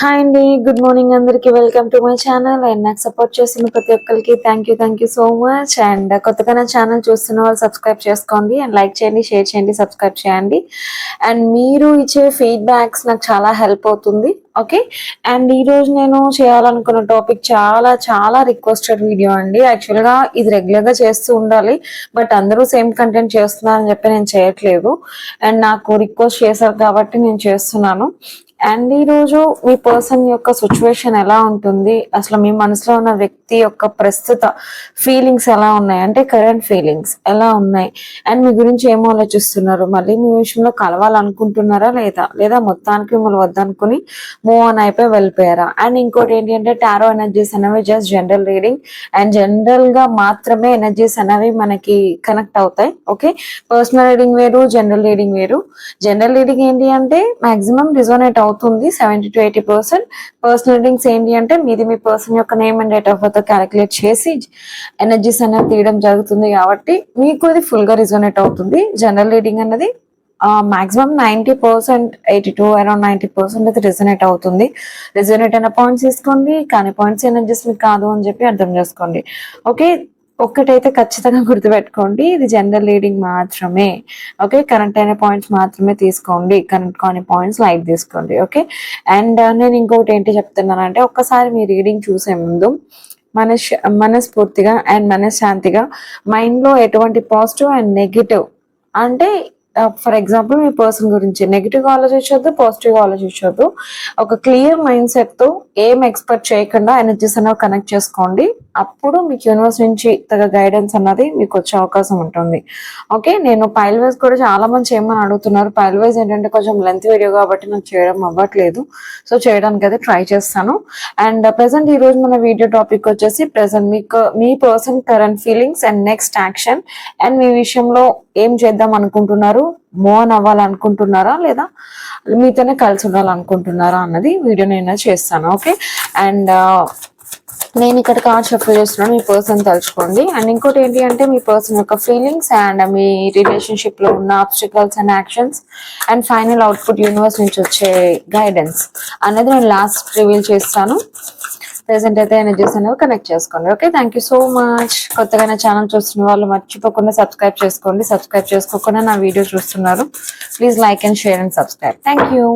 Hi అండి good morning అందరికి. Welcome to my channel and నాకు సపోర్ట్ చేస్తున్న ప్రతి ఒక్కరికి thank you thank you so much and కొత్తగా నా ఛానల్ చూస్తున్న వాళ్ళు సబ్స్క్రైబ్ చేసుకోండి. అండ్ లైక్ చేయండి షేర్ చేయండి సబ్స్క్రైబ్ చేయండి. అండ్ మీరు ఇచ్చే ఫీడ్బ్యాక్స్ నాకు చాలా హెల్ప్ అవుతుంది. ఓకే అండ్ ఈరోజు నేను చేయాలనుకున్న టాపిక్ చాలా చాలా రిక్వెస్టెడ్ వీడియో అండి. యాక్చువల్గా ఇది రెగ్యులర్గా చేస్తూ ఉండాలి. బట్ అందరూ సేమ్ కంటెంట్ చేస్తున్నారని చెప్పి నేను చేయట్లేదు. అండ్ నాకు రిక్వెస్ట్ చేశారు కాబట్టి నేను చేస్తున్నాను. అండ్ ఈ రోజు మీ పర్సన్ యొక్క సిచ్యువేషన్ ఎలా ఉంటుంది? అసలు మీ మనసులో ఉన్న వ్యక్తి యొక్క ప్రస్తుత ఫీలింగ్స్ ఎలా ఉన్నాయి? అంటే కరెంట్ ఫీలింగ్స్ ఎలా ఉన్నాయి? అండ్ మీ గురించి ఏం ఆలోచిస్తున్నారు? మళ్ళీ మీ విషయంలో కలవాలనుకుంటున్నారా లేదా? లేదా మొత్తానికి మిమ్మల్ని వద్దనుకుని మూవ్ ఆన్ అయిపోయి వెళ్ళిపోయారా? అండ్ ఇంకోటి ఏంటి అంటే టారో ఎనర్జీస్ అనేవి జస్ట్ జనరల్ రీడింగ్ అండ్ జనరల్గా మాత్రమే ఎనర్జీస్ అనేవి మనకి కనెక్ట్ అవుతాయి. ఓకే పర్సనల్ రీడింగ్ వేరు జనరల్ రీడింగ్ వేరు. జనరల్ రీడింగ్ ఏంటి అంటే మాక్సిమం రిజోనేట్ అవుతుంది seventy to eighty percent personal readings ఏంటి అంటే మీది మీ పర్సన్ యొక్క name and date of birth calculate చేసి ఎనర్జీస్ అనేది తీయడం జరుగుతుంది కాబట్టి మీకు ఇది ఫుల్గా రిజోనేట్ అవుతుంది జనరల్ రీడింగ్ అన్నది maximum ninety percent eighty to around ninety percent అయితే రిజనేట్ అవుతుంది. రిజనేట్ అయిన పాయింట్స్ తీసుకోండి కానీ పాయింట్స్ ఎనర్జీస్ మీకు కాదు అని చెప్పి అర్థం చేసుకోండి. ఓకే ఒక్కటైతే ఖచ్చితంగా గుర్తుపెట్టుకోండి ఇది జనరల్ రీడింగ్ మాత్రమే. ఓకే కరెంట్ అయిన పాయింట్స్ మాత్రమే తీసుకోండి. కరెంట్ కాని పాయింట్స్ లైట్ తీసుకోండి. ఓకే అండ్ uh, నేను ఇంకొకటి ఏంటి చెప్తున్నానంటే ఒక్కసారి మీ రీడింగ్ చూసే ముందు మనస్ మనస్ఫూర్తిగా అండ్ మనశ్శాంతిగా మైండ్లో ఎటువంటి పాజిటివ్ అండ్ నెగిటివ్ అంటే uh, ఫర్ ఎగ్జాంపుల్ మీ పర్సన్ గురించి నెగిటివ్గా ఆలోచించొద్దు పాజిటివ్గా ఆలోచించొద్దు. ఒక క్లియర్ మైండ్ సెట్తో ఏం ఎక్స్పెక్ట్ చేయకుండా ఎనర్జీస్ అనేవి కనెక్ట్ చేసుకోండి. అప్పుడు మీకు యూనివర్స్ నుంచి తగ్గ గైడెన్స్ అన్నది మీకు వచ్చే అవకాశం ఉంటుంది. ఓకే నేను పైల్ వైజ్ కూడా చాలా మంది చేయమని అడుగుతున్నారు. పైల్ వైజ్ ఏంటంటే కొంచెం లెంత్ వీడియో కాబట్టి నాకు చేయడం అవ్వట్లేదు. సో చేయడానికి అయితే ట్రై చేస్తాను. అండ్ ప్రెసెంట్ uh, ఈ రోజు మన వీడియో టాపిక్ వచ్చేసి ప్రెసెంట్ మీకు మీ person current feelings and next action and మీ విషయంలో ఏం చేద్దాం అనుకుంటున్నారు? మోన్ అవ్వాలనుకుంటున్నారా లేదా మీతోనే కలిసి ఉండాలనుకుంటున్నారా అన్నది వీడియో నేను చేస్తాను ఓకే? అండ్ నేను ఇక్కడ కార్డ్ షఫల్ చేస్తున్నాను మీ పర్సన్ తలుచుకోండి. అండ్ ఇంకోటి ఏంటి అంటే మీ పర్సన్ యొక్క ఫీలింగ్స్ అండ్ మీ రిలేషన్షిప్లో ఉన్న obstacles and actions and final output universe నుంచి వచ్చే గైడెన్స్ అనేది నేను లాస్ట్ రివీల్ చేస్తాను. ప్రెసెంట్ అయితే ఎనర్జీస్ అనేవి కనెక్ట్ చేసుకోండి. Okay thank you so much కొత్తగా నా ఛానల్ చూస్తున్న వాళ్ళు మర్చిపోకుండా సబ్స్క్రైబ్ చేసుకోండి. సబ్స్క్రైబ్ చేసుకోకుండా నా వీడియో చూస్తున్నారు. Please like and share and subscribe thank you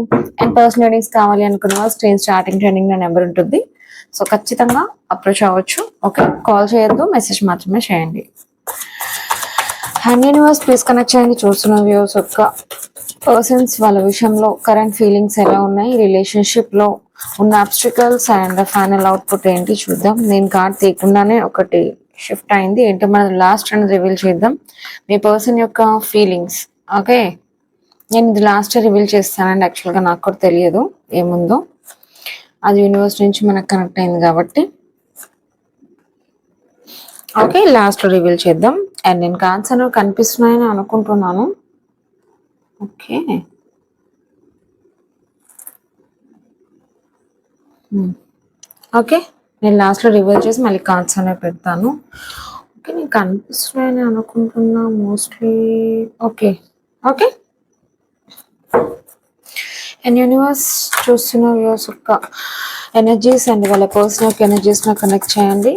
and personal readings కావాలి అనుకున్న వాళ్ళు స్క్రీన్ స్టార్టింగ్ ట్రైనింగ్ నా నెంబర్ ఉంటుంది. సో ఖచ్చితంగా అప్రోచ్ అవ్వచ్చు. ఓకే కాల్ చేయొద్దు మెసేజ్ మాత్రమే చేయండి. హ్యాండ్ యూనివర్స్ ప్లీజ్ కనెక్ట్ చేయండి. చూస్తున్న వ్యూస్ యొక్క పర్సన్స్ వాళ్ళ విషయంలో కరెంట్ ఫీలింగ్స్ ఎలా ఉన్నాయి? రిలేషన్షిప్లో ఉన్న అబ్స్టికల్స్ అండ్ ఫైనల్ అవుట్పుట్ ఏంటి చూద్దాం. నేను కార్డ్ తీయకుండానే ఒకటి షిఫ్ట్ అయింది. ఏంటో మనం లాస్ట్ అని రివీల్ చేద్దాం. మీ పర్సన్ యొక్క ఫీలింగ్స్ ఓకే నేను ఇది లాస్ట్ రివీల్ చేస్తానండి. యాక్చువల్గా నాకు కూడా తెలియదు. ఏముందో? అది యూనివర్స్ నుంచి మనకు కనెక్ట్ అయింది కాబట్టి. ఓకే లాస్ట్ రివీల్ చేద్దాం. అండ్ నేను కార్డ్స్ అనేవి కనిపిస్తున్నాయని అనుకుంటున్నాను. Okay Hmm. ఓకే నేను లాస్ట్లో రివర్స్ చేసి మళ్ళీ కార్డ్స్ అనేవి పెడతాను. ఓకే నేను కనిపిస్తున్నాయని అనుకుంటున్నా mostly okay okay and universe చూస్తున్న వ్యూస్ యొక్క ఎనర్జీస్ అండ్ వాళ్ళ పర్సనల్ యొక్క ఎనర్జీస్ నాకు కనెక్ట్ చేయండి.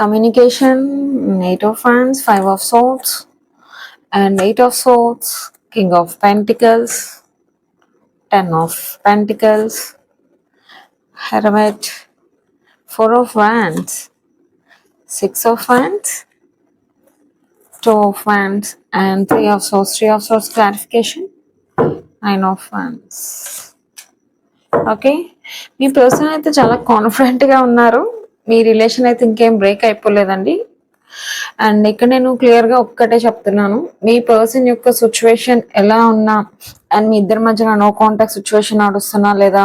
Communication eight of fans five of swords and eight of swords king of pentacles ten of pentacles hermit four of wands six of wands two of wands and three of swords three of swords clarification nine of wands okay me person అయితే చాలా కాన్ఫిడెంట్గా ఉన్నారు మీ relation అయితే ఇంకేం break అయిపోలేదండి and ఇక్కడ నేను క్లియర్గా ఒక్కటే చెప్తున్నాను. మీ పర్సన్ యొక్క సిచ్యువేషన్ ఎలా ఉన్నా అండ్ మీ ఇద్దరి మధ్యన నో కాంటాక్ట్ సిచ్యువేషన్ నడుస్తున్నా లేదా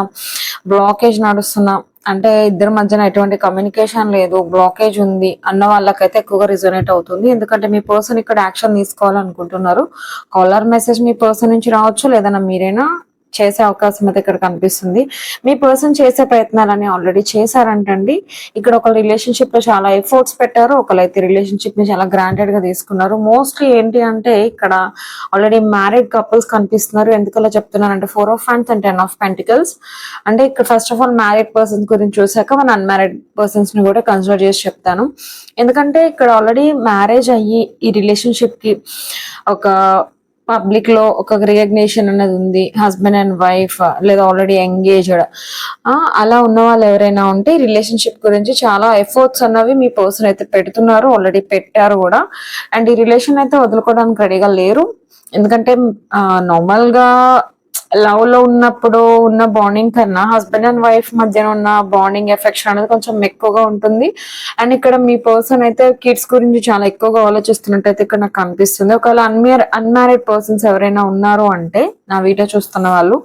బ్లాకేజ్ నడుస్తున్నా అంటే ఇద్దరి మధ్యన ఎటువంటి కమ్యూనికేషన్ లేదు బ్లాకేజ్ ఉంది అన్న వాళ్ళకైతే ఎక్కువగా రిజొనేట్ అవుతుంది. ఎందుకంటే మీ పర్సన్ ఇక్కడ యాక్షన్ తీసుకోవాలనుకుంటున్నారు. కాలర్ మెసేజ్ మీ పర్సన్ నుంచి రావచ్చు లేదన్నా మీరైనా చేసే అవకాశం అయితే ఇక్కడ కనిపిస్తుంది. మీ పర్సన్ చేసే ప్రయత్నాలని ఆల్రెడీ చేశారంటండి. ఇక్కడ ఒక రిలేషన్షిప్లో చాలా ఎఫర్ట్స్ పెట్టారు. ఒకరైతే రిలేషన్షిప్ని చాలా గ్రాంటెడ్గా తీసుకున్నారు. మోస్ట్లీ ఏంటి అంటే ఇక్కడ ఆల్రెడీ మ్యారీడ్ కపుల్స్ కనిపిస్తున్నారు. ఎందుకలా చెప్తున్నారంటే ఫోర్ ఆఫ్ ఫ్యాన్స్ అండ్ టెన్ ఆఫ్ పెంటికల్స్ అంటే ఇక్కడ first of all married persons గురించి చూసాక మన అన్మ్యారీడ్ పర్సన్స్ని కూడా కన్సిడర్ చేసి చెప్తాను. ఎందుకంటే ఇక్కడ ఆల్రెడీ మ్యారేజ్ అయ్యి ఈ రిలేషన్షిప్కి ఒక పబ్లిక్లో ఒక రికగ్నేషన్ అనేది ఉంది. హస్బెండ్ అండ్ వైఫ్ లేదా ఆల్రెడీ ఎంగేజ్డ్ అలా ఉన్న వాళ్ళు ఎవరైనా ఉంటే రిలేషన్షిప్ గురించి చాలా ఎఫర్ట్స్ అన్నవి మీ పర్సన్ అయితే పెడుతున్నారు ఆల్రెడీ పెట్టారు కూడా. అండ్ ఈ రిలేషన్ అయితే వదులుకోవడానికి రెడీగా లేరు. ఎందుకంటే నార్మల్గా లవ్లో ఉన్నప్పుడు ఉన్న బాండింగ్ కన్నా హస్బెండ్ అండ్ వైఫ్ మధ్యన ఉన్న బాండింగ్ ఎఫెక్షన్ అనేది కొంచెం ఎక్కువగా ఉంటుంది. అండ్ ఇక్కడ మీ పర్సన్ అయితే కిడ్స్ గురించి చాలా ఎక్కువగా ఆలోచిస్తున్నట్టయితే ఇక్కడ నాకు కనిపిస్తుంది ఒకవేళ అన్మ్యార్ అన్మ్యారీడ్ పర్సన్స్ ఎవరైనా ఉన్నారు అంటే నా వీడియో చూస్తున్న వాళ్ళు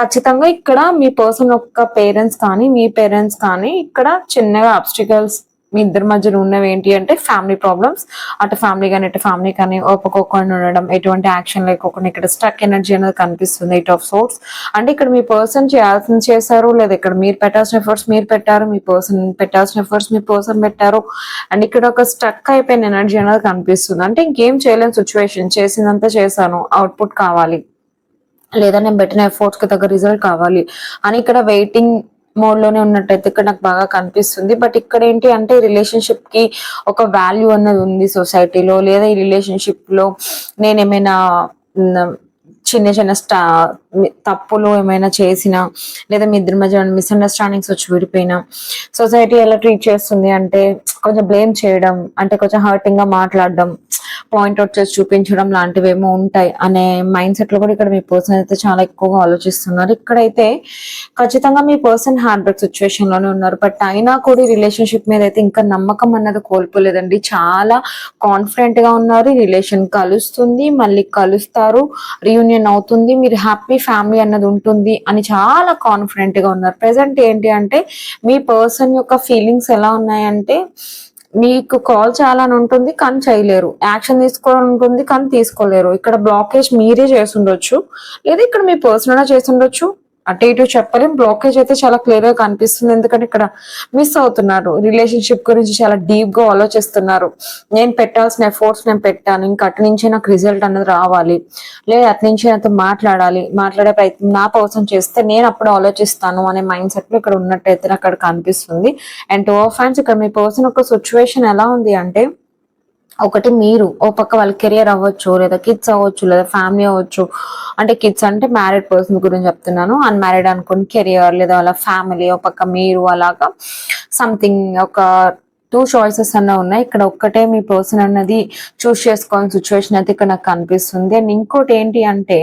ఖచ్చితంగా ఇక్కడ మీ పర్సన్ యొక్క పేరెంట్స్ కానీ మీ పేరెంట్స్ కానీ ఇక్కడ చిన్నగా అబ్స్టికల్స్ మీ ఇద్దరి మధ్యలో ఉన్నవి ఏంటి అంటే ఫ్యామిలీ ప్రాబ్లమ్స్ అటు ఫ్యామిలీ కానీ ఇటు ఫ్యామిలీ కానీ ఒప్పుకోకుండా ఉండడం ఎటువంటి యాక్షన్ లేకోకుండా ఇక్కడ స్టక్ ఎనర్జీ అనేది కనిపిస్తుంది ఎయిట్ ఆఫ్ సోర్స్ అంటే ఇక్కడ మీ పర్సన్ చేయాల్సిన చేశారు లేదా ఇక్కడ మీరు పెట్టాల్సిన ఎఫర్ట్స్ మీరు పెట్టారు మీ పర్సన్ పెట్టాల్సిన ఎఫర్ట్స్ మీ పర్సన్ పెట్టారు. అండ్ ఇక్కడ ఒక స్టక్ అయిపోయిన ఎనర్జీ అనేది కనిపిస్తుంది. అంటే ఇంకేం చేయలేని సిచ్యువేషన్ చేసిందంతా చేశాను అవుట్పుట్ కావాలి. లేదా నేను పెట్టిన ఎఫర్ట్స్కి తగ్గ రిజల్ట్ కావాలి. అని ఇక్కడ వెయిటింగ్ మోడ్లోనే ఉన్నట్టయితే ఇక్కడ నాకు బాగా కనిపిస్తుంది. బట్ ఇక్కడ ఏంటి అంటే రిలేషన్షిప్కి ఒక వాల్యూ అన్నది ఉంది సొసైటీలో లేదా ఈ రిలేషన్షిప్లో నేను ఏమైనా చిన్న చిన్న స్టా తప్పులు ఏమైనా చేసినా లేదా మీ ఇద్దరి మధ్య మిస్అండర్స్టాండింగ్స్ వచ్చి విడిపోయినా సొసైటీ ఎలా ట్రీట్ చేస్తుంది అంటే కొంచెం బ్లేమ్ చేయడం అంటే కొంచెం హర్టింగ్గా మాట్లాడడం పాయింట్ అవుట్ చేసి చూపించడం లాంటివి ఏమో ఉంటాయి అనే మైండ్ సెట్లో కూడా ఇక్కడ మీ పర్సన్ అయితే చాలా ఎక్కువగా ఆలోచిస్తున్నారు. ఇక్కడైతే ఖచ్చితంగా మీ పర్సన్ హార్డ్ వర్క్ సిచ్యువేషన్లోనే ఉన్నారు. బట్ అయినా కూడా ఈ రిలేషన్షిప్ మీద అయితే ఇంకా నమ్మకం అన్నది కోల్పోలేదండి. చాలా కాన్ఫిడెంట్గా ఉన్నారు. రిలేషన్ కలుస్తుంది మళ్ళీ కలుస్తారు రీయూనియన్ అవుతుంది మీరు హ్యాపీ ఫ్యామిలీ అన్నది ఉంటుంది అని చాలా కాన్ఫిడెంట్గా ఉన్నారు. ప్రెసెంట్ ఏంటి అంటే మీ పర్సన్ యొక్క ఫీలింగ్స్ ఎలా ఉన్నాయంటే మీకు కాల్ చేయాలని ఉంటుంది కానీ చేయలేరు. యాక్షన్ తీసుకోవాలని ఉంటుంది కానీ తీసుకోలేరు. ఇక్కడ బ్లాకేజ్ మీరే చేస్తుండొచ్చు. లేదా ఇక్కడ మీ పర్సనల్ చేస్తుండొచ్చు. అటు ఇటు చెప్పలేం. బ్లాకేజ్ అయితే చాలా క్లియర్గా కనిపిస్తుంది. ఎందుకంటే ఇక్కడ మిస్ అవుతున్నారు. రిలేషన్షిప్ గురించి చాలా డీప్గా ఆలోచిస్తున్నారు. నేను పెట్టాల్సిన ఎఫోర్ట్స్ నేను పెట్టాను. ఇంకా అటు నుంచే నాకు రిజల్ట్ అనేది రావాలి. లేదా అటు నుంచి నాతో మాట్లాడాలి. మాట్లాడే ప్రయత్నం నా పర్సన్ చేస్తే నేను అప్పుడు ఆలోచిస్తాను అనే మైండ్ సెట్లో ఇక్కడ ఉన్నట్టయితే అయితే అక్కడ కనిపిస్తుంది. అండ్ టూ ఆఫ్ ఫ్యాన్స్ ఇక్కడ మీ పర్సన్ ఒక సిచ్యువేషన్ ఎలా ఉంది అంటే ఒకటి మీరు ఓ పక్క వాళ్ళ కెరియర్ అవ్వచ్చు లేదా కిడ్స్ అవ్వచ్చు లేదా ఫ్యామిలీ అవ్వచ్చు. అంటే కిడ్స్ అంటే మ్యారీడ్ పర్సన్ గురించి చెప్తున్నాను. అన్మ్యారీడ్ అనుకోండి కెరియర్ లేదా వాళ్ళ ఫ్యామిలీ ఓ పక్క మీరు అలాగా సంథింగ్ ఒక టూ చాయిసెస్ అన్న ఉన్నాయి. ఇక్కడ ఒక్కటే మీ పర్సన్ అన్నది చూస్ చేసుకోవాల్సిన సిచ్యువేషన్ అయితే ఇక్కడ నాకు కనిపిస్తుంది. అండ్ ఇంకోటి ఏంటి అంటే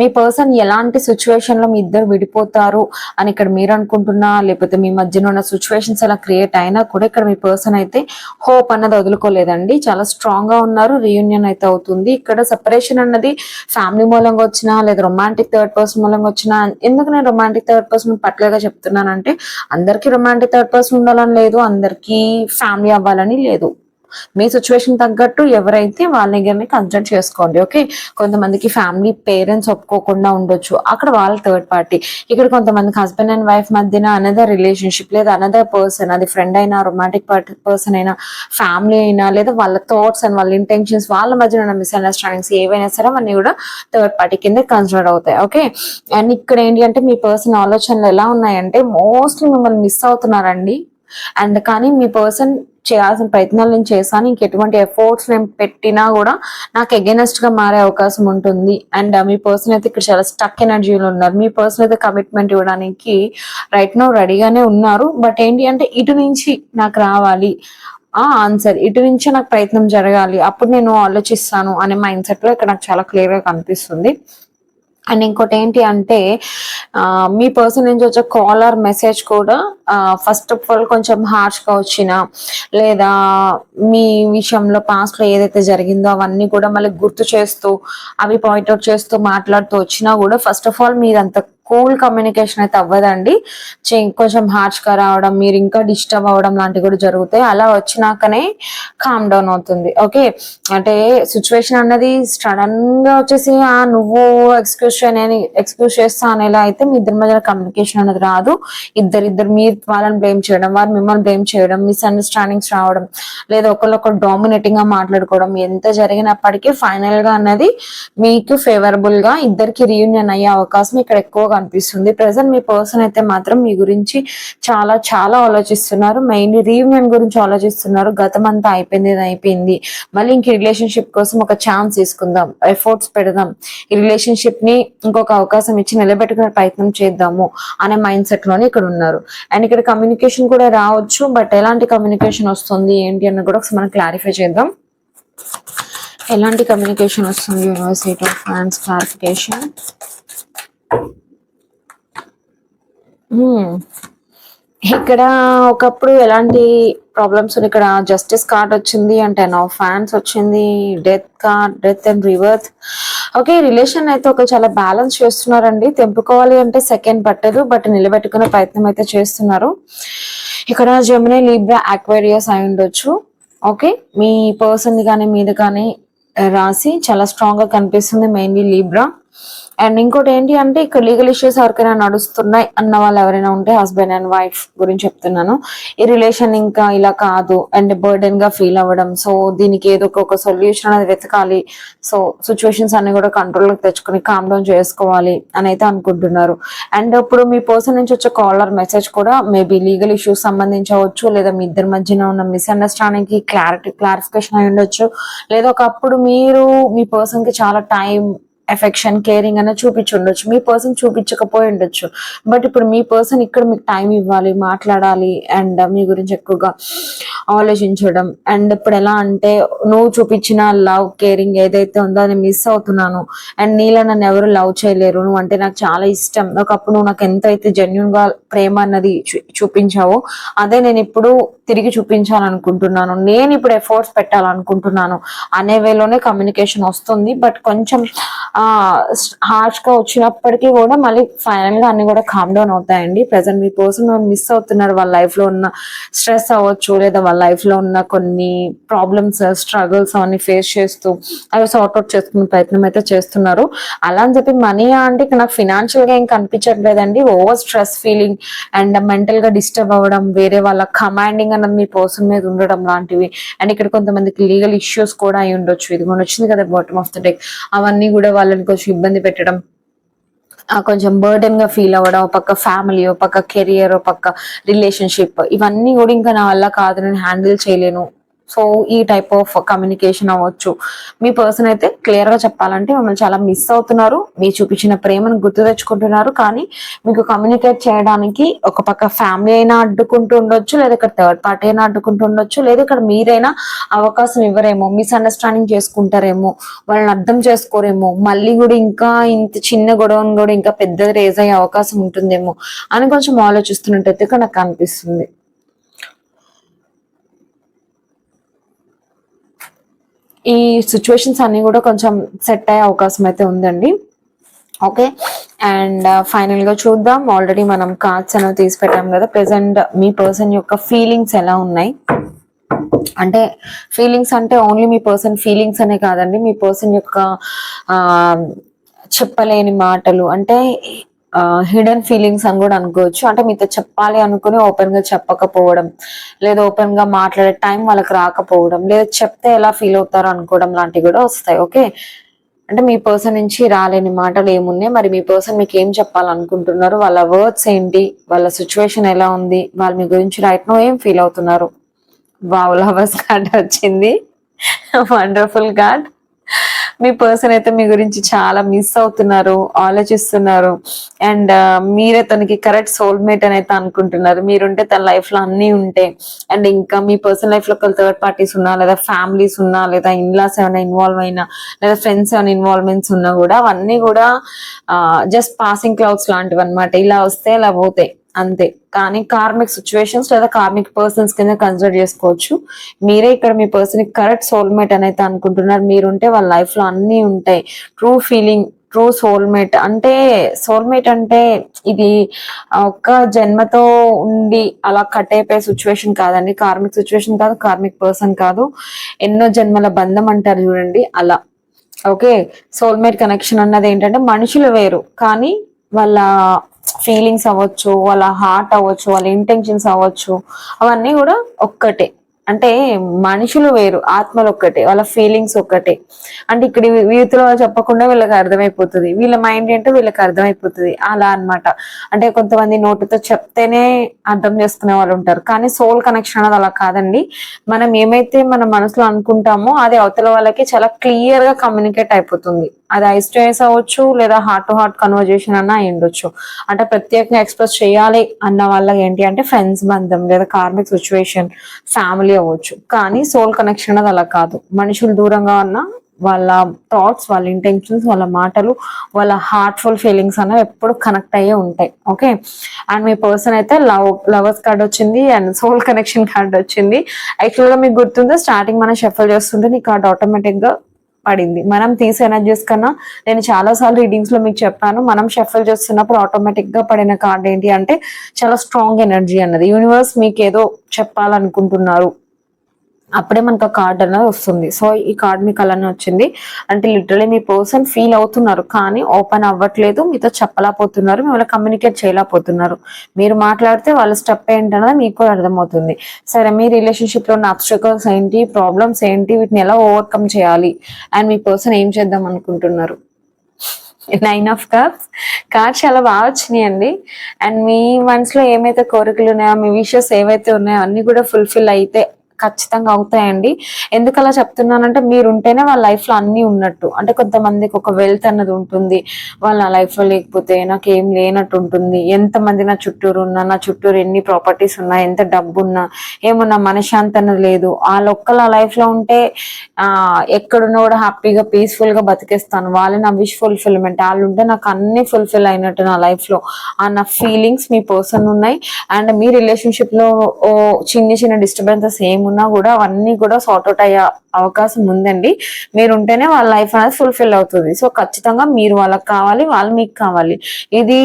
మీ పర్సన్ ఎలాంటి సిచ్యువేషన్లో మీ ఇద్దరు విడిపోతారు అని ఇక్కడ మీరు అనుకుంటున్నా లేకపోతే మీ మధ్యన ఉన్న సిచ్యువేషన్స్ అలా క్రియేట్ అయినా కూడా ఇక్కడ మీ పర్సన్ అయితే హోప్ అన్నది వదులుకోలేదండి. చాలా స్ట్రాంగ్గా ఉన్నారు. రీయూనియన్ అయితే అవుతుంది. ఇక్కడ సెపరేషన్ అన్నది ఫ్యామిలీ మూలంగా వచ్చినా లేదా రొమాంటిక్ థర్డ్ పర్సన్ మూలంగా వచ్చినా ఎందుకు నేను రొమాంటిక్ థర్డ్ పర్సన్ పట్లేగా చెప్తున్నానంటే అందరికీ రొమాంటిక్ థర్డ్ పర్సన్ ఉండాలని లేదు. అందరికీ ఫ్యామిలీ అవ్వాలని లేదు. మీ సిచ్యువేషన్ తగ్గట్టు ఎవరైతే వాళ్ళ దగ్గరనే కన్సల్ట్ చేసుకోండి ఓకే? కొంతమందికి ఫ్యామిలీ పేరెంట్స్ ఒప్పుకోకుండా ఉండొచ్చు. అక్కడ వాళ్ళ థర్డ్ పార్టీ. ఇక్కడ కొంతమందికి హస్బెండ్ అండ్ వైఫ్ మధ్యన అనదర్ రిలేషన్షిప్ లేదా అనదర్ పర్సన్ అది ఫ్రెండ్ అయినా రొమాంటిక్ పర్సన్ అయినా ఫ్యామిలీ అయినా లేదా వాళ్ళ థాట్స్ అండ్ వాళ్ళ ఇంటెన్షన్స్ వాళ్ళ మధ్యన ఉన్న మిస్అండర్స్టాండింగ్స్ ఏవైనా సరే అవన్నీ కూడా థర్డ్ పార్టీ కింద కన్సిడర్ అవుతాయి ఓకే? అండ్ ఇక్కడ ఏంటి అంటే మీ పర్సన్ ఆలోచనలు ఎలా ఉన్నాయంటే మోస్ట్లీ మిమ్మల్ని మిస్ అవుతున్నారండి. అండ్ కానీ మీ పర్సన్ చేయాల్సిన ప్రయత్నాలు నేను చేశాను. ఇంకెటువంటి ఎఫర్ట్స్ నేను పెట్టినా కూడా నాకు ఎగెనెస్ట్గా మారే అవకాశం ఉంటుంది. అండ్ మీ పర్సన్ అయితే ఇక్కడ చాలా స్టక్ ఎనర్జీలో ఉన్నారు. మీ పర్సన్ అయితే కమిట్మెంట్ ఇవ్వడానికి రైట్ నో రెడీగానే ఉన్నారు. బట్ ఏంటి అంటే ఇటు నుంచి నాకు రావాలి. ఆ ఆన్సర్ ఇటు నుంచే నాకు ప్రయత్నం జరగాలి. అప్పుడు నేను ఆలోచిస్తాను అనే మైండ్ సెట్లో ఇక్కడ నాకు చాలా క్లియర్గా కనిపిస్తుంది. అండ్ ఇంకోటి ఏంటి అంటే మీ పర్సన్ నుంచి వచ్చే కాల్ ఆర్ మెసేజ్ కూడా ఫస్ట్ ఆఫ్ ఆల్ కొంచెం హార్ష్గా వచ్చిన లేదా మీ విషయంలో పాస్ట్లో ఏదైతే జరిగిందో అవన్నీ కూడా మళ్ళీ గుర్తు చేస్తూ అవి పాయింట్అవుట్ చేస్తూ మాట్లాడుతూ వచ్చినా కూడా ఫస్ట్ ఆఫ్ ఆల్ మీరు అంత కూల్ కమ్యూనికేషన్ అయితే అవ్వదండి. కొంచెం హార్ష్గా రావడం మీరు ఇంకా డిస్టర్బ్ అవ్వడం లాంటివి కూడా జరుగుతాయి అలా వచ్చినాకనే కామ్ డౌన్ అవుతుంది. ఓకే అంటే సిచ్యువేషన్ అన్నది సడన్గా వచ్చేసి ఆ నువ్వు ఎక్స్క్యూజ్ చేయని ఎక్స్క్యూజ్ చేస్తా అనేలా అయితే మీ ఇద్దరి మధ్య కమ్యూనికేషన్ అనేది రాదు. ఇద్దరిద్దరు మీరు వాళ్ళని బ్లేమ్ చేయడం వారు మిమ్మల్ని బ్లేమ్ చేయడం మిస్అండర్స్టాండింగ్స్ రావడం లేదా ఒకళ్ళొకరు డామినేటింగ్గా మాట్లాడుకోవడం ఎంత జరిగినప్పటికీ ఫైనల్గా అన్నది మీకు ఫేవరబుల్గా ఇద్దరికి రీయూనియన్ అయ్యే అవకాశం ఇక్కడ ఎక్కువగా అనిపిస్తుంది. ప్రెసెంట్ మీ పర్సన్ అయితే మాత్రం మీ గురించి చాలా చాలా ఆలోచిస్తున్నారు. మెయిన్లీ రీయూనియన్ గురించి ఆలోచిస్తున్నారు. గతం అంతా అయిపోయింది ఇది అయిపోయింది. మళ్ళీ ఇంక రిలేషన్షిప్ కోసం ఒక ఛాన్స్ తీసుకుందాం. ఎఫర్ట్స్ పెడదాం. ఈ రిలేషన్షిప్ని ఇంకొక అవకాశం ఇచ్చి నిలబెట్టుకునే ప్రయత్నం చేద్దాము అనే మైండ్ సెట్లోనే ఇక్కడ ఉన్నారు. అండ్ ఇక్కడ కమ్యూనికేషన్ కూడా రావచ్చు బట్ ఎలాంటి కమ్యూనికేషన్ వస్తుంది ఏంటి అన్న కూడా ఒకసారి మనం క్లారిఫై చేద్దాం. ఎలాంటి కమ్యూనికేషన్ వస్తుంది యూనివర్సిటీ ఆఫ్ ఫ్రాన్స్ క్లారిఫికేషన్? ఇక్కడ ఒకప్పుడు ఎలాంటి ప్రాబ్లమ్స్ ఇక్కడ జస్టిస్ కార్డ్ వచ్చింది అంటే నో ఫ్యాన్స్ వచ్చింది death card death and rebirth okay relation అయితే ఒక చాలా బ్యాలెన్స్ చేస్తున్నారండి. తెంపుకోవాలి అంటే సెకండ్ పట్టదు బట్ నిలబెట్టుకునే ప్రయత్నం అయితే చేస్తున్నారు. ఇక్కడ జెమినీ లీబ్రా అక్వేరియస్ అయి ఉండొచ్చు. ఓకే మీ పర్సన్ కానీ మీది కానీ రాసి చాలా స్ట్రాంగ్గా కనిపిస్తుంది మెయిన్లీ లీబ్రా అండ్ ఇంకోటి ఏంటి అంటే ఇక్కడ లీగల్ ఇష్యూస్ ఎవరికైనా నడుస్తున్నాయి అన్న వాళ్ళు ఎవరైనా ఉంటే హస్బెండ్ అండ్ వైఫ్ గురించి చెప్తున్నాను. ఈ రిలేషన్ ఇంకా ఇలా కాదు. అండ్ బర్డెన్గా ఫీల్ అవ్వడం. సో దీనికి ఏదో ఒక- సొల్యూషన్ అనేది వెతకాలి. సో సిచ్యువేషన్స్ అన్ని కూడా కంట్రోల్ తెచ్చుకుని తెచ్చుకొని కామ్ డౌన్ చేసుకోవాలి అని అయితే అనుకుంటున్నారు. అండ్ ఇప్పుడు మీ పర్సన్ నుంచి వచ్చే కాలర్ మెసేజ్ కూడా మేబీ లీగల్ ఇష్యూస్ సంబంధించవచ్చు లేదా మీ ఇద్దరి మధ్యన ఉన్న మిస్అండర్స్టాండింగ్కి క్లారిటీ క్లారిఫికేషన్ అయి ఉండొచ్చు. లేదా ఒకప్పుడు మీరు మీ పర్సన్కి చాలా టైం ఎఫెక్షన్ కేరింగ్ అనేది చూపించి ఉండొచ్చు. మీ పర్సన్ చూపించకపోయి ఉండొచ్చు. బట్ ఇప్పుడు మీ పర్సన్ ఇక్కడ మీకు టైం ఇవ్వాలి మాట్లాడాలి అండ్ మీ గురించి ఎక్కువగా ఆలోచించడం. అండ్ ఇప్పుడు ఎలా అంటే నువ్వు చూపించిన లవ్ కేరింగ్ ఏదైతే ఉందో అది మిస్ అవుతున్నాను. అండ్ నీలా నన్ను ఎవరు లవ్ చేయలేరు. నువ్వు అంటే నాకు చాలా ఇష్టం. ఒకప్పుడు నువ్వు నాకు ఎంత అయితే జెన్యున్గా ప్రేమ అన్నది చూ- చూపించావో అదే నేను ఇప్పుడు తిరిగి చూపించాలనుకుంటున్నాను. నేను ఇప్పుడు ఎఫర్ట్స్ పెట్టాలనుకుంటున్నాను. అనే వేలోనే కమ్యూనికేషన్ వస్తుంది. బట్ కొంచెం ఆ హార్ష్గా వచ్చినప్పటికీ కూడా మళ్ళీ ఫైనల్గా అన్ని కూడా కామ్ డౌన్ అవుతాయండి. ప్రెసెంట్ మీ పర్సన్ మిస్ అవుతున్నారు. వాళ్ళ లైఫ్లో ఉన్న స్ట్రెస్ అవ్వచ్చు లేదా వాళ్ళ లైఫ్లో ఉన్న కొన్ని ప్రాబ్లమ్స్ స్ట్రగుల్స్ అవన్నీ ఫేస్ చేస్తూ అవి సార్ట్అవుట్ చేసుకునే ప్రయత్నం అయితే చేస్తున్నారు. అలా అని చెప్పి మనీ అంటే నాకు ఫినాన్షియల్గా ఏం కనిపించట్లేదండి. ఓవర్ స్ట్రెస్ ఫీలింగ్ అండ్ మెంటల్గా డిస్టర్బ్ అవ్వడం వేరే వాళ్ళ కమాండింగ్ అన్నది మీ పర్సన్ మీద ఉండడం లాంటివి. అండ్ ఇక్కడ కొంతమందికి లీగల్ ఇష్యూస్ కూడా అయి ఉండొచ్చు ఇది మన వచ్చింది కదా బాటమ్ ఆఫ్ ద డెక్ అవన్నీ కూడా వాళ్ళని కొంచెం ఇబ్బంది పెట్టడం ఆ కొంచెం బర్డెన్గా ఫీల్ అవ్వడం పక్క ఫ్యామిలీ ఓ పక్క కెరియర్ పక్క రిలేషన్షిప్ ఇవన్నీ కూడా ఇంకా నా వల్ల కాదు నేను హ్యాండిల్ చేయలేను. సో ఈ టైప్ ఆఫ్ కమ్యూనికేషన్ అవ్వచ్చు. మీ పర్సన్ అయితే క్లియర్గా చెప్పాలంటే మిమ్మల్ని చాలా మిస్ అవుతున్నారు. మీరు చూపించిన ప్రేమను గుర్తు తెచ్చుకుంటున్నారు. కానీ మీకు కమ్యూనికేట్ చేయడానికి ఒక పక్క ఫ్యామిలీ అయినా అడ్డుకుంటూ ఉండొచ్చు లేదా ఇక్కడ థర్డ్ పార్టీ అయినా అడ్డుకుంటూ ఉండొచ్చు లేదా ఇక్కడ మీరైనా అవకాశం ఇవ్వరేమో మిస్అండర్స్టాండింగ్ చేసుకుంటారేమో వాళ్ళని అర్థం చేసుకోరేమో మళ్ళీ కూడా ఇంకా ఇంత చిన్న గొడవను కూడా ఇంకా పెద్దది రేజ్ అయ్యే అవకాశం ఉంటుందేమో అని కొంచెం ఆలోచిస్తున్నట్టయితే ఇక్కడ నాకు అనిపిస్తుంది. ఈ సిచ్యువేషన్స్ అన్ని కూడా కొంచెం సెట్ అయ్యే అవకాశం అయితే ఉందండి. ఓకే అండ్ ఫైనల్గా చూద్దాం. ఆల్రెడీ మనం కార్డ్స్ అనేవి తీసి పెట్టాం కదా. ప్రెసెంట్ మీ పర్సన్ యొక్క ఫీలింగ్స్ ఎలా ఉన్నాయి? అంటే ఫీలింగ్స్ అంటే ఓన్లీ మీ పర్సన్ ఫీలింగ్స్ అనే కాదండి. మీ పర్సన్ యొక్క uh, చెప్పలేని మాటలు. అంటే హిడెన్ ఫీలింగ్స్ అని కూడా అనుకోవచ్చు. అంటే మీతో చెప్పాలి అనుకుని ఓపెన్గా చెప్పకపోవడం లేదా ఓపెన్గా మాట్లాడే టైం వాళ్ళకి రాకపోవడం లేదా చెప్తే ఎలా ఫీల్ అవుతారో అనుకోవడం లాంటివి కూడా వస్తాయి ఓకే అంటే మీ పర్సన్ నుంచి రాలేని మాటలు ఏమున్నాయి? మరి మీ పర్సన్ మీకు ఏం చెప్పాలనుకుంటున్నారు? వాళ్ళ వర్డ్స్ ఏంటి? వాళ్ళ సిచ్యువేషన్ ఎలా ఉంది? వాళ్ళు మీ గురించి రైట్ నో ఏం ఫీల్ అవుతున్నారు? వావ్ లవర్స్ కార్డ్ వచ్చింది. వండర్ఫుల్ కార్డ్ మీ పర్సన్ అయితే మీ గురించి చాలా మిస్ అవుతున్నారు ఆలోచిస్తున్నారు. అండ్ uh, మీరే తనకి కరెక్ట్ సోల్మేట్ అని అయితే అనుకుంటున్నారు. మీరుంటే తన లైఫ్లో అన్ని ఉంటాయి అండ్ ఇంకా మీ పర్సనల్ లైఫ్లో ఒకళ్ళు థర్డ్ పార్టీస్ ఉన్నా లేదా ఫ్యామిలీస్ ఉన్నా లేదా ఇన్లాస్ ఏమైనా ఇన్వాల్వ్ అయినా లేదా ఫ్రెండ్స్ ఏమైనా ఇన్వాల్వ్మెంట్స్ ఉన్నా కూడా అవన్నీ కూడా జస్ట్ పాసింగ్ క్లౌడ్స్ లాంటివి అన్నమాట ఇలా వస్తే ఇలా పోతాయి అంతే. కానీ కార్మిక్ సిచ్యువేషన్స్ లేదా కార్మిక్ పర్సన్స్ కింద కన్సిడర్ చేసుకోవచ్చు. మీరే ఇక్కడ మీ పర్సన్ కరెక్ట్ సోల్మేట్ అని అయితే అనుకుంటున్నారు. మీరుంటే వాళ్ళ లైఫ్లో అన్ని ఉంటాయి. ట్రూ ఫీలింగ్ ట్రూ సోల్మేట్ అంటే సోల్మేట్ అంటే ఇది ఒక్క జన్మతో ఉండి అలా కట్ అయిపోయే సిచ్యువేషన్ కాదండి. కార్మిక్ సిచ్యువేషన్ కాదు కార్మిక్ పర్సన్ కాదు. ఎన్నో జన్మల బంధం అంటారు చూడండి అలా. ఓకే సోల్మేట్ కనెక్షన్ అన్నది ఏంటంటే మనుషులు వేరు. కానీ వాళ్ళ ఫీలింగ్స్ అవ్వచ్చు వాళ్ళ హార్ట్ అవ్వచ్చు వాళ్ళ ఇంటెన్షన్స్ అవ్వచ్చు అవన్నీ కూడా ఒక్కటే. అంటే మనుషులు వేరు ఆత్మలు ఒక్కటే వాళ్ళ ఫీలింగ్స్ ఒక్కటే. అంటే ఇక్కడ వీధిలో చెప్పకుండా వీళ్ళకి అర్థమైపోతుంది. వీళ్ళ మైండ్ ఏంటో వీళ్ళకి అర్థమైపోతుంది. అలా అన్నమాట. అంటే కొంతమంది నోటితో చెప్తేనే అర్థం చేసుకునే వాళ్ళు ఉంటారు. కానీ సోల్ కనెక్షన్ అనేది అలా కాదండి. మనం ఏమైతే మన మనసులో అనుకుంటామో అది అవతల వాళ్ళకి చాలా క్లియర్గా కమ్యూనికేట్ అయిపోతుంది. అది ఐస్ టు ఐస్ అవ్వచ్చు లేదా హార్ట్ టు హార్ట్ కన్వర్జేషన్ అన్న ఉండొచ్చు. అంటే ప్రత్యేకంగా ఎక్స్ప్రెస్ చేయాలి అన్న వాళ్ళకి ఏంటి అంటే ఫ్రెండ్స్ బంధం లేదా కార్మిక్ సిచ్యువేషన్ ఫ్యామిలీ అవ్వచ్చు. కానీ సోల్ కనెక్షన్ అనేది అలా కాదు. మనుషులు దూరంగా ఉన్న వాళ్ళ థాట్స్ వాళ్ళ ఇంటెన్షన్స్ వాళ్ళ మాటలు వాళ్ళ హార్ట్ఫుల్ ఫీలింగ్స్ అనేవి ఎప్పుడు కనెక్ట్ అయ్యే ఉంటాయి. ఓకే అండ్ మీ పర్సన్ అయితే లవ్ లవర్స్ కార్డ్ వచ్చింది అండ్ సోల్ కనెక్షన్ కార్డ్ వచ్చింది. యాక్చువల్గా మీకు గుర్తుందో? స్టార్టింగ్ మనం షఫల్ చేస్తుంటే నీ కార్డ్ ఆటోమేటిక్గా పడింది. మనం తీసే ఎనర్జీస్ కన్నా నేను చాలా సార్లు రీడింగ్స్లో మీకు చెప్పాను మనం షఫల్ చేస్తున్నప్పుడు ఆటోమేటిక్గా పడిన కార్డ్ ఏంటి అంటే చాలా స్ట్రాంగ్ ఎనర్జీ అన్నది. యూనివర్స్ మీకు ఏదో చెప్పాలనుకుంటున్నారు. అప్పుడే మనకు ఆ కార్డ్ అనేది వస్తుంది. సో ఈ కార్డ్ మీకు అలానే వచ్చింది. అంటే లిటరలీ మీ పర్సన్ ఫీల్ అవుతున్నారు కానీ ఓపెన్ అవ్వట్లేదు మీతో చెప్పలేకపోతున్నారు మిమ్మల్ని కమ్యూనికేట్ చేయలేకపోతున్నారు. మీరు మాట్లాడితే వాళ్ళ స్టెప్ ఏంటన్నది మీకు కూడా అర్థమవుతుంది. సరే మీ రిలేషన్షిప్లో ఉన్న అబ్స్ట్రకల్స్ ఏంటి ప్రాబ్లమ్స్ ఏంటి వీటిని ఎలా ఓవర్కమ్ చేయాలి? అండ్ మీ పర్సన్ ఏం చేద్దాం అనుకుంటున్నారు? నైన్ ఆఫ్ కప్స్ కార్డ్ చాలా బాగా వచ్చినాయి అండి. అండ్ మీ మనసులో ఏమైతే కోరికలు ఉన్నాయో మీ విషయస్ ఏవైతే ఉన్నాయో అన్ని కూడా ఫుల్ఫిల్ అయితే ఖచ్చితంగా అవుతాయండి. ఎందుకు అలా చెప్తున్నానంటే మీరు ఉంటేనే వాళ్ళ లైఫ్లో అన్ని ఉన్నట్టు. అంటే కొంతమందికి ఒక వెల్త్ అన్నది ఉంటుంది. వాళ్ళ లైఫ్లో లేకపోతే నాకు ఏం లేనట్టు ఉంటుంది ఎంత మంది నా చుట్టూరు ఉన్నా నా చుట్టూరు ఎన్ని ప్రాపర్టీస్ ఉన్నా ఎంత డబ్బు ఉన్నా ఏమున్నా మనశ్శాంతి అన్నది లేదు. వాళ్ళ ఒక్కల లైఫ్లో ఉంటే ఆ ఎక్కడున్నా కూడా హ్యాపీగా పీస్ఫుల్గా బతికేస్తాను. వాళ్ళు నా విష్ ఫుల్ఫిల్మెంట్. వాళ్ళు ఉంటే నాకు అన్ని ఫుల్ఫిల్ అయినట్టు నా లైఫ్లో ఆ నా ఫీలింగ్స్ మీ పర్సన్ ఉన్నాయి. అండ్ మీ రిలేషన్షిప్లో ఓ చిన్న చిన్న డిస్టర్బెన్సెస్ ఉన్నా కూడా అవన్నీ కూడా సార్ట్అవుట్ అయ్యే. అవకాశం ఉందండి. మీరు ఉంటేనే వాళ్ళ లైఫ్ అనేది ఫుల్ఫిల్ అవుతుంది. సో ఖచ్చితంగా మీరు వాళ్ళకి కావాలి వాళ్ళు మీకు కావాలి. ఇది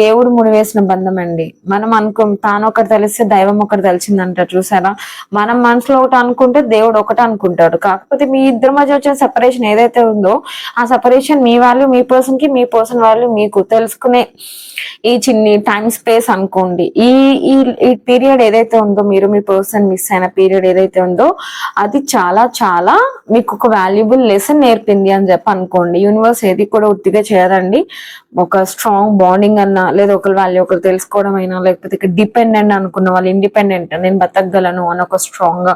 దేవుడు ముడివేసిన బంధం అండి మనం అనుకో తాను ఒకటి తెలిస్తే దైవం ఒకటి తెలిసిందంట చూసారా? మనం మనసులో ఒకటి అనుకుంటే దేవుడు ఒకటి అనుకుంటాడు. కాకపోతే మీ ఇద్దరి మధ్య వచ్చిన సెపరేషన్ ఏదైతే ఉందో ఆ సెపరేషన్ మీ వాల్యూ మీ పర్సన్కి మీ పర్సన్ వాల్యూ మీకు తెలుసుకునే ఈ చిన్ని టైం స్పేస్ అనుకోండి. ఈ ఈ ఈ పీరియడ్ ఏదైతే ఉందో మీరు మీ పర్సన్ మిస్ అయిన పీరియడ్ ఏదైతే ఉందో అది చాలా చాలా చాలా మీకు ఒక వాల్యుబుల్ లెసన్ నేర్పింది అని చెప్పి అనుకోండి. యూనివర్స్ ఏది కూడా ఉత్తిగా చేయదండి. ఒక స్ట్రాంగ్ బాండింగ్ అన్నా లేదా ఒకరి వాల్యూ ఒకరు తెలుసుకోవడం అయినా లేకపోతే ఇక్కడ డిపెండెంట్ అనుకున్న వాళ్ళు ఇండిపెండెంట్ నేను బతకగలను అని ఒక స్ట్రాంగ్గా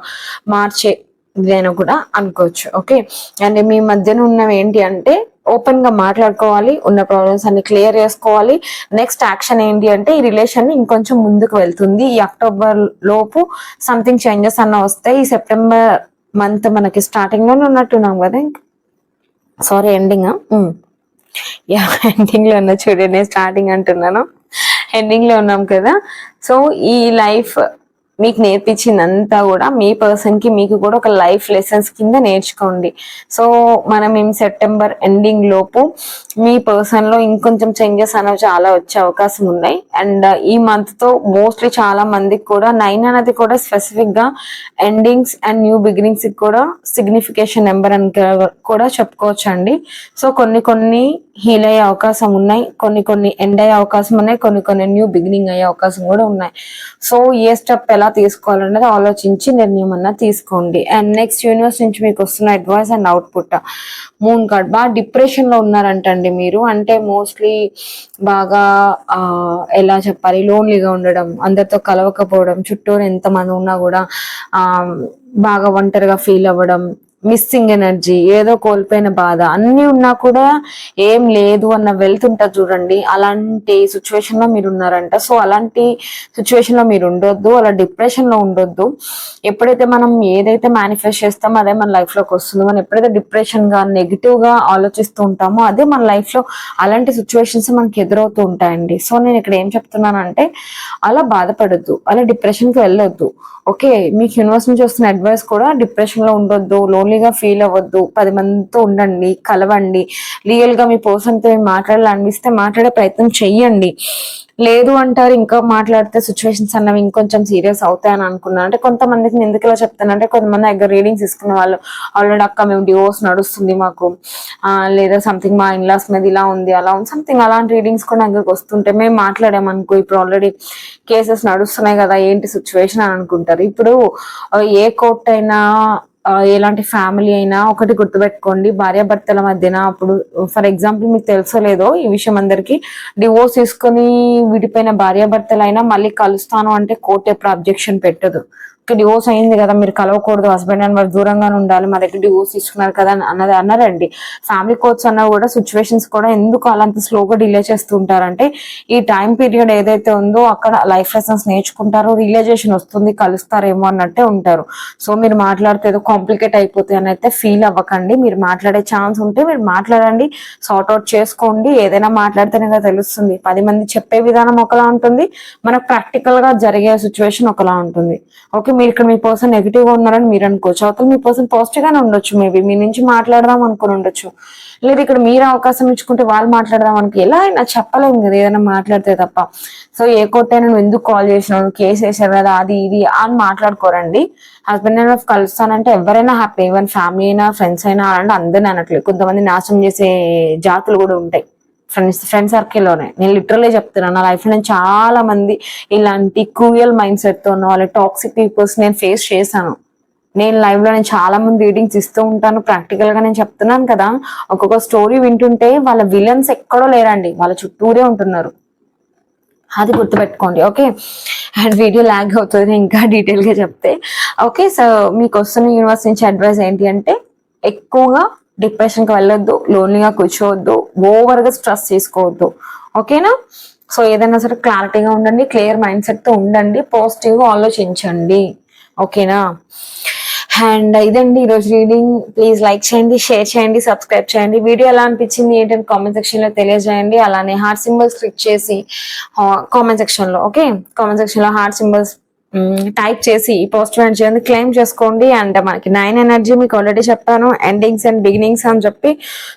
మార్చే ఇదైనా కూడా అనుకోవచ్చు. ఓకే అండ్ మీ మధ్యన ఉన్నవి ఏంటి అంటే ఓపెన్గా మాట్లాడుకోవాలి ఉన్న ప్రాబ్లమ్స్ అన్ని క్లియర్ చేసుకోవాలి. నెక్స్ట్ యాక్షన్ ఏంటి అంటే ఈ రిలేషన్ ఇంకొంచెం ముందుకు వెళ్తుంది. ఈ అక్టోబర్ లోపు సంథింగ్ చేంజెస్ అన్న వస్తాయి. ఈ సెప్టెంబర్ మంత్ మనకి స్టార్టింగ్లోనే ఉన్నట్టున్నాం కదా సారీ ఎండింగ్ యా ఎండింగ్లో ఉన్నా చూడండి స్టార్టింగ్ అంటున్నాను. ఎండింగ్లో ఉన్నాం కదా. సో ఈ లైఫ్ మీకు నేర్పించిందంతా కూడా మీ పర్సన్కి మీకు కూడా ఒక లైఫ్ లెసన్స్ కింద నేర్చుకోండి. సో మనం ఈ సెప్టెంబర్ ఎండింగ్ లోపు మీ పర్సన్లో ఇంకొంచెం చేంజెస్ అనేవి చాలా వచ్చే అవకాశం ఉన్నాయి. అండ్ uh, ఈ మంత్తో మోస్ట్లీ చాలా మందికి కూడా నైన్ అనేది కూడా స్పెసిఫిక్గా ఎండింగ్స్ అండ్ న్యూ బిగినింగ్స్ కూడా సిగ్నిఫికేషన్ నెంబర్ అని కూడా చెప్పుకోవచ్చు అండి సో కొన్ని కొన్ని హీల్ అయ్యే అవకాశం ఉన్నాయి. కొన్ని కొన్ని ఎండ్ అయ్యే అవకాశం ఉన్నాయి. కొన్ని కొన్ని న్యూ బిగినింగ్ అయ్యే అవకాశం కూడా ఉన్నాయి. సో ఏ స్టెప్ ఎలా తీసుకోవాలన్నది ఆలోచించి నిర్ణయం అన్న తీసుకోండి. అండ్ నెక్స్ట్ యూనివర్స్ నుంచి మీకు వస్తున్న advice and output. Moon card బాగా డిప్రెషన్లో ఉన్నారంటండి మీరు. అంటే మోస్ట్లీ బాగా ఎలా చెప్పాలి? లోన్లీగా ఉండడం అందరితో కలవకపోవడం చుట్టూరు ఎంత మంది ఉన్నా కూడా బాగా ఒంటరిగా ఫీల్ అవ్వడం మిస్సింగ్ ఎనర్జీ ఏదో కోల్పోయిన బాధ అన్నీ ఉన్నా కూడా ఏం లేదు అన్న వెళ్తుంటారు చూడండి. అలాంటి సిచ్యువేషన్లో మీరు ఉన్నారంట సో అలాంటి సిచ్యువేషన్లో మీరు ఉండొద్దు అలా డిప్రెషన్లో ఉండొద్దు. ఎప్పుడైతే మనం ఏదైతే మేనిఫెస్ట్ చేస్తామో అదే మన లైఫ్లోకి వస్తుంది వస్తుందో. మనం ఎప్పుడైతే డిప్రెషన్గా నెగిటివ్గా ఆలోచిస్తూ ఉంటామో అదే మన లైఫ్లో అలాంటి సిచ్యువేషన్స్ మనకి ఎదురవుతూ ఉంటాయండి. సో నేను ఇక్కడ ఏం చెప్తున్నానంటే అలా బాధపడద్దు అలా డిప్రెషన్కి వెళ్ళొద్దు. ఓకే మీకు యూనివర్స్ నుంచి వస్తున్న అడ్వైస్ కూడా డిప్రెషన్లో ఉండొద్దు లోన్లీ లోన్లీగా ఫీల్ అవ్వద్దు. పది మందితో ఉండండి కలవండి. రియల్గా మీ పర్సన్తో మాట్లాడాలనిపిస్తే మాట్లాడే ప్రయత్నం చెయ్యండి. లేదు అంటారు ఇంకా మాట్లాడితే సిచ్యువేషన్స్ అన్నవి ఇంకొంచెం సీరియస్ అవుతాయని అనుకున్నాను. అంటే కొంతమందికి నేను ఎందుకు ఇలా చెప్తాను అంటే కొంతమంది దగ్గర రీడింగ్స్ తీసుకున్న వాళ్ళు ఆల్రెడీ అక్క మేము డివోర్స్ నడుస్తుంది మాకు. లేదా సంథింగ్ మా ఇన్లాస్ మీద ఇలా ఉంది అలా ఉంది. సంథింగ్ అలాంటి రీడింగ్స్ కూడా దగ్గరకు వస్తుంటే మేము మాట్లాడామనుకో ఇప్పుడు ఆల్రెడీ కేసెస్ నడుస్తున్నాయి కదా ఏంటి సిచ్యువేషన్ అని అనుకుంటారు. ఇప్పుడు ఏ కోర్ట్ అయినా ఎలాంటి ఫ్యామిలీ అయినా ఒకటి గుర్తుపెట్టుకోండి. భార్యాభర్తల మధ్యన అప్పుడు ఫర్ ఎగ్జాంపుల్ మీకు తెలుసో లేదో ఈ విషయం అందరికి డివోర్స్ తీసుకుని విడిపోయిన భార్యాభర్తలైనా మళ్ళీ కలుస్తాను అంటే కోర్టు ఎప్పుడు అబ్జెక్షన్ పెట్టదు. డివోర్స్ అయింది కదా మీరు కలవకూడదు హస్బెండ్ అండ్ వైఫ్ దూరంగానే ఉండాలి మా దగ్గర డివోర్స్ తీసుకున్నారు కదా అని అన్నది అన్నారండి. ఫ్యామిలీ కోర్ట్స్ అన్నా కూడా సిచ్యువేషన్స్ కూడా ఎందుకు అలా అంత స్లోగా డిలే చేస్తూ ఉంటారంటే ఈ టైం పీరియడ్ ఏదైతే ఉందో అక్కడ లైఫ్ లెసన్స్ నేర్చుకుంటారో రియలైజేషన్ వస్తుంది కలుస్తారేమో అన్నట్టే ఉంటారు. సో మీరు మాట్లాడితే ఏదో కాంప్లికేట్ అయిపోతుంది అని అయితే ఫీల్ అవ్వకండి. మీరు మాట్లాడే ఛాన్స్ ఉంటే మీరు మాట్లాడండి సార్ట్ అవుట్ చేసుకోండి. ఏదైనా మాట్లాడితేనే కదా తెలుస్తుంది. పది మంది చెప్పే విధానం ఒకలా ఉంటుంది మనకు ప్రాక్టికల్గా జరిగే సిచ్యువేషన్ ఒకలా ఉంటుంది. ఓకే మీరు ఇక్కడ మీ పర్సన్ నెగిటివ్గా ఉన్నారని మీరు అనుకోవచ్చు. అవతల మీ పర్సన్ పాజిటివ్ గానే ఉండొచ్చు మేబీ మీ నుంచి మాట్లాడదాం అనుకుని ఉండొచ్చు. లేదు ఇక్కడ మీరు అవకాశం ఇచ్చుకుంటే వాళ్ళు మాట్లాడదాం అనుకు ఎలా అయినా చెప్పలేము కదా ఏదైనా మాట్లాడితే తప్ప. సో ఏ కోర్ట్ నువ్వు ఎందుకు కాల్ చేసినావు? కేసు వేసావు కదా అది ఇది అని మాట్లాడుకోరండి. హస్బెండ్ అండ్ వైఫ్ కలుస్తానంటే ఎవరైనా హ్యాపీ ఈవెన్ ఫ్యామిలీ అయినా ఫ్రెండ్స్ అయినా అంటే అందరిని అనట్లేదు. కొంతమంది నాశనం చేసే జాతులు కూడా ఉంటాయి. ఫ్రెండ్స్ ఫ్రెండ్ సర్కిల్లోనే నేను లిటరలీ చెప్తున్నాను నా లైఫ్లో నేను చాలా మంది ఇలాంటి క్రూయల్ మైండ్ సెట్తో ఉన్న వాళ్ళ టాక్సిక్ పీపుల్స్ నేను ఫేస్ చేశాను. నేను లైవ్లో నేను చాలా మంది రీడింగ్స్ ఇస్తూ ఉంటాను. ప్రాక్టికల్గా నేను చెప్తున్నాను కదా ఒక్కొక్క స్టోరీ వింటుంటే వాళ్ళ విలన్స్ ఎక్కడో లేరండి. వాళ్ళ చుట్టూరే ఉంటున్నారు. అది గుర్తుపెట్టుకోండి ఓకే అండ్ వీడియో ల్యాగ్ అవుతుంది ఇంకా డీటెయిల్గా చెప్తే. ఓకే సో మీకు వస్తున్న యూనివర్స్ నుంచి అడ్వైస్ ఏంటి అంటే ఎక్కువగా డిప్రెషన్కి వెళ్ళొద్దు లోన్లీగా కూర్చోవద్దు ఓవర్గా స్ట్రెస్ తీసుకోవద్దు. ఓకేనా సో ఏదైనా సరే క్లారిటీగా ఉండండి క్లియర్ మైండ్ సెట్తో ఉండండి పాజిటివ్గా ఆలోచించండి. ఓకేనా అండ్ ఇదండి ఈరోజు రీడింగ్ ప్లీజ్ లైక్ చేయండి షేర్ చేయండి సబ్స్క్రైబ్ చేయండి. వీడియో ఎలా అనిపించింది ఏంటంటే కామెంట్ సెక్షన్లో తెలియజేయండి. అలానే హార్ట్ సింబల్స్ క్లిక్ చేసి కామెంట్ సెక్షన్లో ఓకే కామెంట్ సెక్షన్లో హార్ట్ సింబల్స్ టైప్ చేసి పాజిటివ్ ఎనర్జీ అనేది క్లెయిమ్ చేసుకోండి అండ్ మనకి నైన్ ఎనర్జీ మీకు ఆల్రెడీ చెప్పాను ఎండింగ్స్ అండ్ బిగినింగ్స్ అని చెప్పి.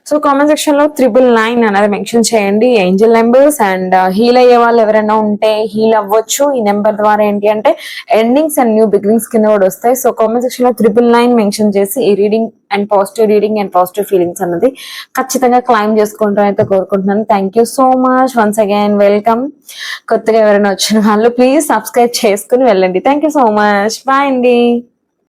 సో కామెంట్ సెక్షన్లో త్రిబుల్ నైన్ అనేది మెన్షన్ చేయండి ఏంజల్ నెంబర్స్ అండ్ హీల్ అయ్యే వాళ్ళు ఎవరైనా ఉంటే హీల్ అవ్వచ్చు. ఈ నెంబర్ ద్వారా ఏంటి అంటే ఎండింగ్స్ అండ్ న్యూ బిగినింగ్స్ కింద కూడా వస్తాయి. సో కామెంట్ సెక్షన్లో త్రిబుల్ నైన్ మెన్షన్ చేసి ఈ reading and positive reading and positive feelings అన్నది ఖచ్చితంగా క్లైమ్ చేసుకుంటాం అయితే కోరుకుంటున్నాను. Thank you so much once again welcome కొత్తగా ఎవరైనా వచ్చిన వాళ్ళు ప్లీజ్ సబ్స్క్రైబ్ చేసుకుని వెళ్ళండి. Thank you so much bye అండి.